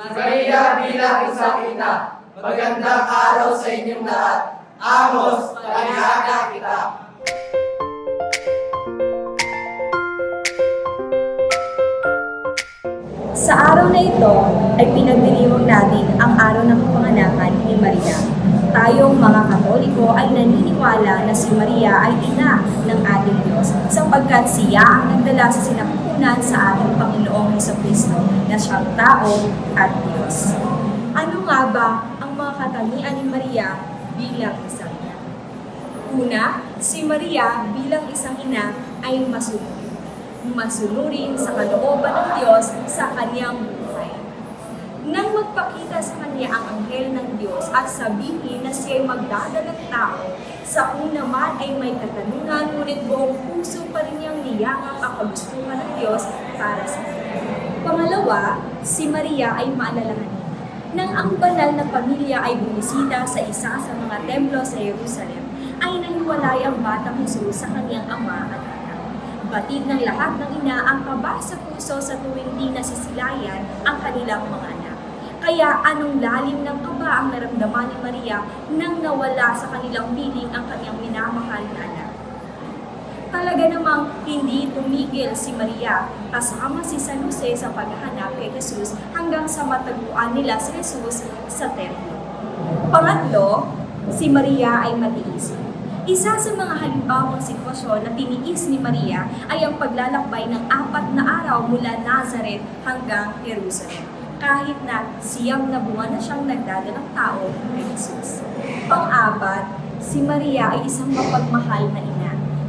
Maria bilang isang ina, magandang araw sa inyong lahat. Amos, palihaga kita. Sa araw na ito ay pinagdiriwang natin ang araw ng kapanganakan ni Maria. Tayong mga Katoliko ay naniniwala na si Maria ay ina ng ating Diyos sapagkat siya ang nagdala sa sinapupunan sa ating Panginoong Heso siyang tao at Diyos. Ano nga ba ang mga katangian ni Maria bilang isang ina? Una, si Maria bilang isang ina ay masunurin masunurin sa kalooban ng Diyos sa kanyang buhay. Nang magpakita sa kanya ang anghel ng Diyos at sabihin na siya ay magdadalang tao, sa una man ay may katanungan, ngunit buong puso pa rin niyang niyakap ang kagustuhan ng Diyos para sa kanya. Pangalawa, si Maria ay maalalahanin nang ang banal na pamilya ay bumisita sa isa sa mga templo sa Jerusalem, ay naniwalay ang batang Jesus sa kanyang ama at anak. Batid ng lahat ng ina ang kaba sa puso sa tuwing di nasisilayan ang kanilang mga anak. Kaya anong lalim ng kaba ang naramdaman ni Maria nang nawala sa kanilang piling ang kanyang minamahal na anak. Talaga namang hindi tumigil si Maria kasama si San Jose sa paghahanap kay Jesus hanggang sa matagpuan nila si Jesus sa templo. Pangatlo, si Maria ay matiis. Isa sa mga halimbawang sitwasyon na tiniis ni Maria ay ang paglalakbay ng apat na araw mula Nazareth hanggang Jerusalem. Kahit na siyam na buwan na siyang nagdadalang tao kay Jesus. Pang-apat, si Maria ay isang mapagmahal na ina.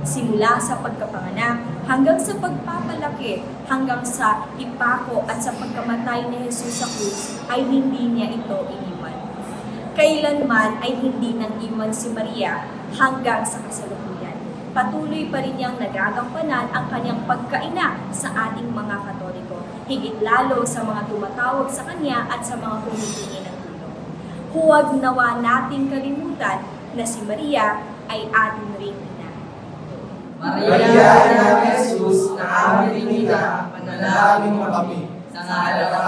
Simula sa pagkapanganak hanggang sa pagpapalaki hanggang sa ipako at sa pagkamatay ni Jesus sa krus ay hindi niya ito iniwan kailanman ay hindi nang iwan si Maria hanggang sa kasalukuyan. Patuloy pa rin niyang nagagampanan ang kanyang pagkaina sa ating mga Katoliko, higit lalo sa mga tumatawag sa kanya at sa mga humihingi ng tulong. Huwag nawa nating kalimutan na si Maria ay ating ring. Maria, ng Jesus, na aming ina, manalangin mo kami. Sa ngalan ng